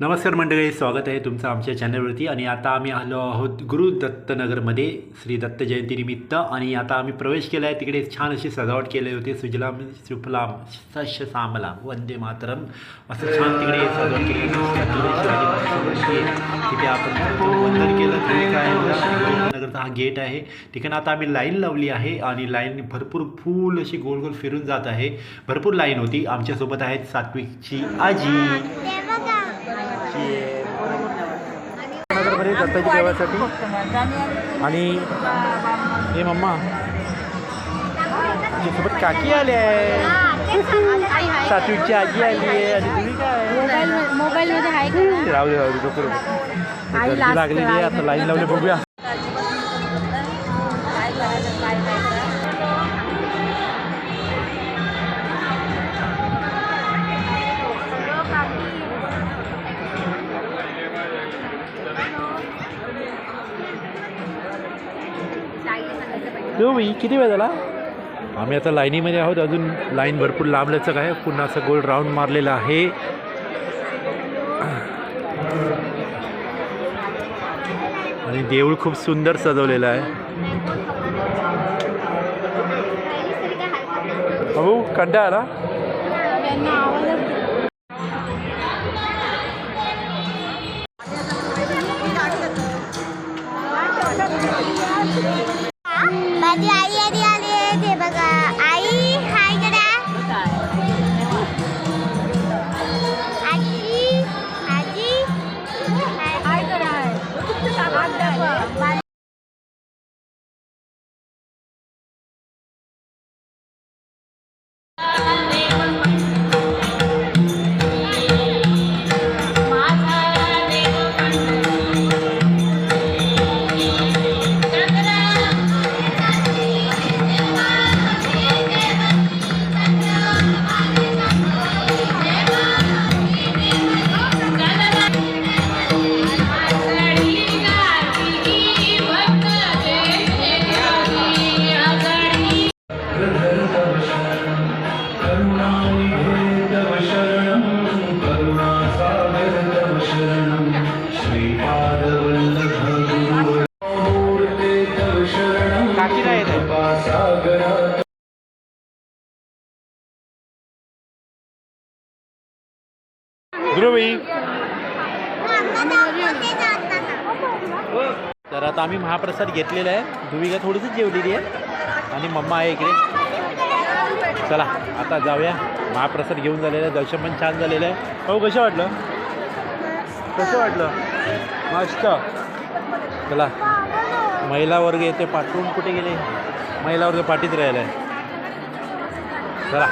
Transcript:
नमस्कार मंडळी स्वागत आहे तुमचं आमच्या चॅनलवरती. आणि आता आम्ही आलो आहोत गुरु दत्तनगरमध्ये श्री दत्त जयंतीनिमित्त आणि आता आम्ही प्रवेश केला आहे तिकडे छान अशी सजावट केली होती. सुजलाम सुफलाम सश सामलाम वंदे मातरम. असं छान तिकडे सजावट केली होती. तिथे आपण वंदन केलं काय हा गेट आहे. ठिकाणी आता आम्ही लाईन लावली आहे. आणि लाईन भरपूर फुल अशी गोल गोल फिरून जात आहे. भरपूर लाईन होती. आमच्यासोबत आहेत सात्विकची आजी. नगरमध्ये दत्ताजी देवासाठी आणि हे मम्मा. सोबत काकी आले आहे. आजी आली आहे. आणि तुम्ही काय? मोबाईल मोबाईल मध्ये आहे का? राहू दे राहू दे लागलेली आहे. आता लाईन लावली बघूया. हो बाई किती वेळ झाला? आम्ही आता लाईनीमध्ये आहोत. अजून लाईन भरपूर लांबल्याचं आहे. पुन्हा असं गोल राऊंड मारलेला आहे. आणि देऊळ खूप सुंदर सजवलेलं आहे. बाबू कंटाळा आला? Adik ध्रुवी. तर आता आम्ही महाप्रसाद घेतलेला आहे. धुविका थोडीशीच जेवलेली आहे. आणि मम्मा आहे इकडे. चला आता जाऊया. महाप्रसाद घेऊन झालेला आहे. दर्शन पण छान झालेलं आहे. हो कसं वाटलं? कसं वाटलं? मस्त. चला. महिला वर्ग येते पाठवून कुठे गेले? महिला वर्ग पाठीत राहिला आहे चला.